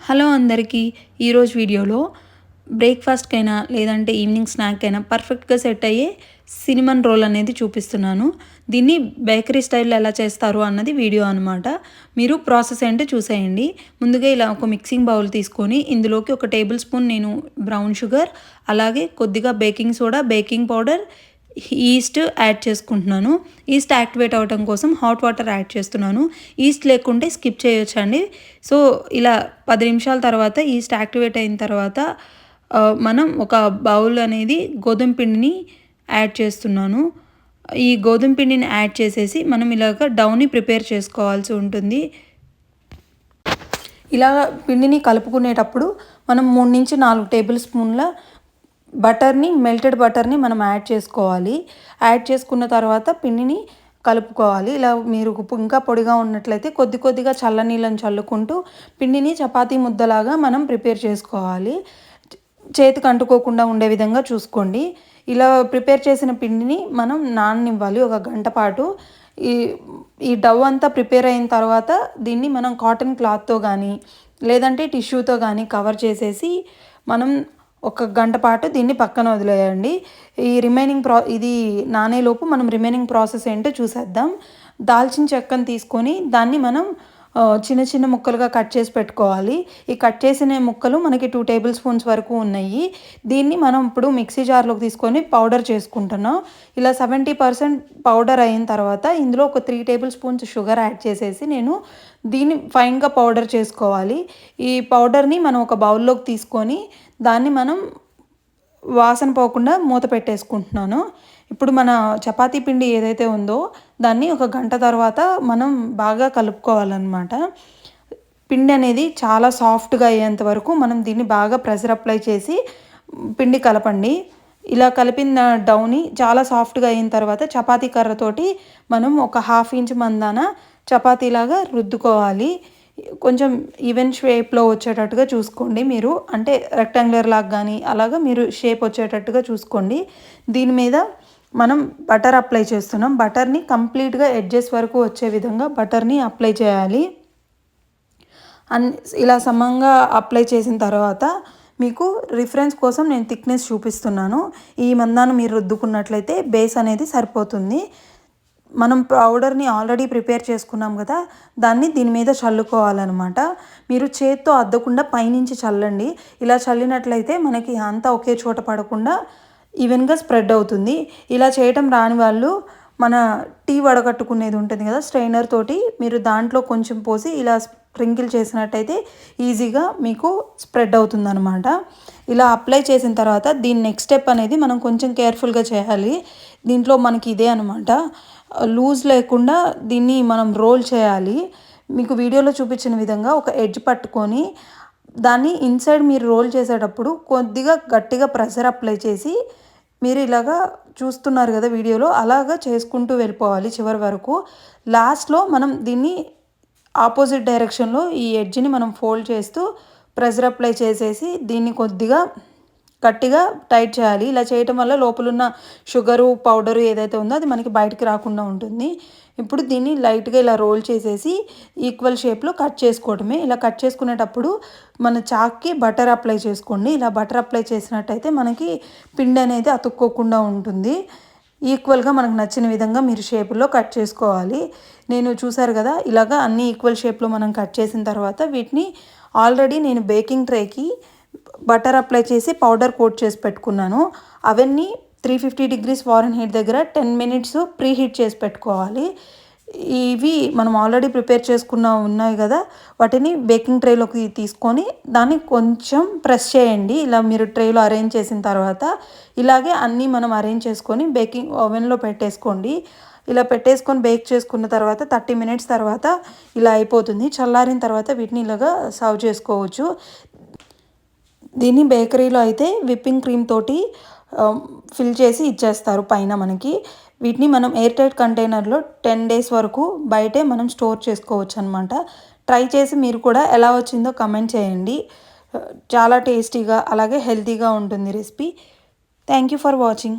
Hello అందరికీ ఈరోజు వీడియోలో బ్రేక్ఫాస్ట్కైనా లేదంటే ఈవినింగ్ స్నాక్ అయినా పర్ఫెక్ట్గా సెట్ అయ్యే సినిమన్ రోల్ అనేది చూపిస్తున్నాను. దీన్ని బేకరీ స్టైల్లో ఎలా చేస్తారు అన్నది వీడియో అనమాట మీరు ప్రాసెస్ ఏంటో చూసేయండి. ముందుగా ఇలా ఒక మిక్సింగ్ బౌల్ తీసుకొని ఇందులోకి ఒక టేబుల్ స్పూన్ నేను బ్రౌన్ షుగర్ అలాగే కొద్దిగా baking soda baking powder yeast add చేసుకుంటున్నాను. ఈస్ట్ యాక్టివేట్ అవడం కోసం హాట్ వాటర్ యాడ్ చేస్తున్నాను. ఈస్ట్ లేకుంటే స్కిప్ చేయొచ్చండి. సో ఇలా పది నిమిషాల తర్వాత ఈస్ట్ యాక్టివేట్ అయిన తర్వాత మనం ఒక బౌల్ అనేది గోధుమ పిండిని యాడ్ చేస్తున్నాను. ఈ గోధుమ పిండిని యాడ్ చేసేసి మనం ఇలాగ డౌని ప్రిపేర్ చేసుకోవాల్సి ఉంటుంది. ఇలా పిండిని కలుపుకునేటప్పుడు మనం మూడు నుంచి నాలుగు టేబుల్ స్పూన్ల బటర్ని మెల్టెడ్ బటర్ని మనం యాడ్ చేసుకోవాలి. యాడ్ చేసుకున్న తర్వాత పిండిని కలుపుకోవాలి. ఇలా మీరు ఇంకా పొడిగా ఉన్నట్లయితే కొద్ది కొద్దిగా చల్లనీళ్ళని చల్లుకుంటూ పిండిని చపాతీ ముద్దలాగా మనం ప్రిపేర్ చేసుకోవాలి. చేతికి అంటుకోకుండా ఉండే విధంగా చూసుకోండి. ఇలా ప్రిపేర్ చేసిన పిండిని మనం నాననివ్వాలి. ఒక గంట పాటు. ఈ ఈ డవ్ అంతా ప్రిపేర్ అయిన తర్వాత దీన్ని మనం కాటన్ క్లాత్తో కానీ లేదంటే టిష్యూతో కానీ కవర్ చేసేసి మనం ఒక గంట పాటు దీన్ని పక్కన వదిలేయండి. ఈ రిమైనింగ్ ప్రా ఇది నానేలోపు మనం రిమైనింగ్ ప్రాసెస్ ఏంటో చూసేద్దాం. దాల్చిన చెక్కను తీసుకొని దాన్ని మనం చిన్న చిన్న ముక్కలుగా కట్ చేసి పెట్టుకోవాలి. ఈ కట్ చేసిన ముక్కలు మనకి టూ టేబుల్ స్పూన్స్ వరకు ఉన్నాయి. దీన్ని మనం ఇప్పుడు మిక్సీ జార్లోకి తీసుకొని పౌడర్ చేసుకుంటున్నాం. ఇలా సెవెంటీ పర్సెంట్ పౌడర్ అయిన తర్వాత ఇందులో ఒక three tablespoons sugar add చేసేసి నేను దీన్ని ఫైన్గా పౌడర్ చేసుకోవాలి. ఈ పౌడర్ని మనం ఒక బౌల్లోకి తీసుకొని దాన్ని మనం వాసన పోకుండా మూత పెట్టేసుకుంటున్నాను. ఇప్పుడు మన చపాతీ పిండి ఏదైతే ఉందో దాన్ని ఒక గంట తర్వాత మనం బాగా కలుపుకోవాలన్నమాట. పిండి అనేది చాలా సాఫ్ట్గా అయ్యేంత వరకు మనం దీన్ని బాగా ప్రెషర్ అప్లై చేసి పిండి కలపండి. ఇలా కలిపిన డౌని చాలా సాఫ్ట్గా అయిన తర్వాత చపాతీ కర్రతోటి మనం ఒక హాఫ్ ఇంచ్ మందాన చపాతీలాగా రుద్దుకోవాలి. కొంచెం ఈవెన్ షేప్లో వచ్చేటట్టుగా చూసుకోండి మీరు. అంటే రెక్టాంగులర్ లాగా కానీ అలాగా మీరు షేప్ వచ్చేటట్టుగా చూసుకోండి. దీని మీద మనం బటర్ అప్లై చేస్తున్నాం. బటర్ని కంప్లీట్గా ఎడ్జెస్ వరకు వచ్చే విధంగా బటర్ని అప్లై చేయాలి. అన్ ఇలా సమంగా అప్లై చేసిన తర్వాత మీకు రిఫరెన్స్ కోసం నేను థిక్నెస్ చూపిస్తున్నాను. ఈ మందాను మీరు రుద్దుకున్నట్లయితే బేస్ అనేది సరిపోతుంది. మనం పౌడర్ని ఆల్రెడీ ప్రిపేర్ చేసుకున్నాం కదా దాన్ని దీని మీద చల్లుకోవాలన్నమాట. మీరు చేత్తో అద్దకుండా పైనుంచి చల్లండి. ఇలా చల్లినట్లయితే మనకి అంతా ఒకే చోట పడకుండా ఈవెన్గా స్ప్రెడ్ అవుతుంది. ఇలా చేయటం రాని వాళ్ళు మన టీ వడగట్టుకునేది ఉంటుంది కదా స్ట్రైనర్ తోటి మీరు దాంట్లో కొంచెం పోసి ఇలా స్ప్రింకిల్ చేసినట్టయితే ఈజీగా మీకు స్ప్రెడ్ అవుతుందన్నమాట. ఇలా అప్లై చేసిన తర్వాత దీని నెక్స్ట్ స్టెప్ అనేది మనం కొంచెం కేర్ఫుల్గా చేయాలి. దీంట్లో మనకి ఇదే అనమాట లూజ్ లేకుండా దీన్ని మనం రోల్ చేయాలి. మీకు వీడియోలో చూపించిన విధంగా ఒక ఎడ్జ్ పట్టుకొని దాన్ని ఇన్సైడ్ మీరు రోల్ చేసేటప్పుడు కొద్దిగా గట్టిగా ప్రెషర్ అప్లై చేసి మీరు ఇలాగా చూస్తున్నారు కదా వీడియోలో అలాగా చేసుకుంటూ వెళ్ళిపోవాలి చివరి వరకు. లాస్ట్లో మనం దీన్ని ఆపోజిట్ డైరెక్షన్లో ఈ ఎడ్జ్ని మనం ఫోల్డ్ చేస్తూ ప్రెషర్ అప్లై చేసేసి దీన్ని కొద్దిగా గట్టిగా టైట్ చేయాలి. ఇలా చేయటం వల్ల లోపలున్న షుగరు పౌడరు ఏదైతే ఉందో అది మనకి బయటికి రాకుండా ఉంటుంది. ఇప్పుడు దీన్ని లైట్గా ఇలా రోల్ చేసేసి ఈక్వల్ షేప్లో కట్ చేసుకోవడమే ఇలా కట్ చేసుకునేటప్పుడు మన చాక్కి బటర్ అప్లై చేసుకోండి. ఇలా బటర్ అప్లై చేసినట్టయితే మనకి పిండి అనేది అతుక్కోకుండా ఉంటుంది. ఈక్వల్గా మనకు నచ్చిన విధంగా మీరు షేపులో కట్ చేసుకోవాలి. నేను చూసారు కదా ఇలాగా అన్ని ఈక్వల్ షేప్లో మనం కట్ చేసిన తర్వాత వీటిని ఆల్రెడీ నేను బేకింగ్ ట్రేకి బటర్ అప్లై చేసి పౌడర్ కోట్ చేసి పెట్టుకున్నాను. అవన్నీ three fifty degrees Fahrenheit దగ్గర టెన్ మినిట్స్ ప్రీ హీట్ చేసి పెట్టుకోవాలి. ఇవి మనం ఆల్రెడీ ప్రిపేర్ చేసుకున్న ఉన్నాయి కదా వాటిని బేకింగ్ ట్రేలోకి తీసుకొని దాన్ని కొంచెం ప్రెస్ చేయండి. ఇలా మీరు ట్రేలో అరేంజ్ చేసిన తర్వాత ఇలాగే అన్నీ మనం అరేంజ్ చేసుకొని బేకింగ్ ఓవెన్లో పెట్టేసుకోండి. ఇలా పెట్టేసుకొని బేక్ చేసుకున్న తర్వాత థర్టీ మినిట్స్ తర్వాత ఇలా అయిపోతుంది. చల్లారిన తర్వాత వీటిని ఇలాగా సర్వ్ చేసుకోవచ్చు. దీన్ని బేకరీలో అయితే విప్పింగ్ క్రీమ్ తోటి ఫిల్ చేసి ఇచ్చేస్తారు పైన మనకి. వీటిని మనం ఎయిర్ టైట్ కంటైనర్లో టెన్ డేస్ వరకు బయటే మనం స్టోర్ చేసుకోవచ్చు అనమాట ట్రై చేసి మీరు కూడా ఎలా వచ్చిందో కమెంట్ చేయండి. చాలా టేస్టీగా అలాగే హెల్తీగా ఉంటుంది recipe. Thank you for watching.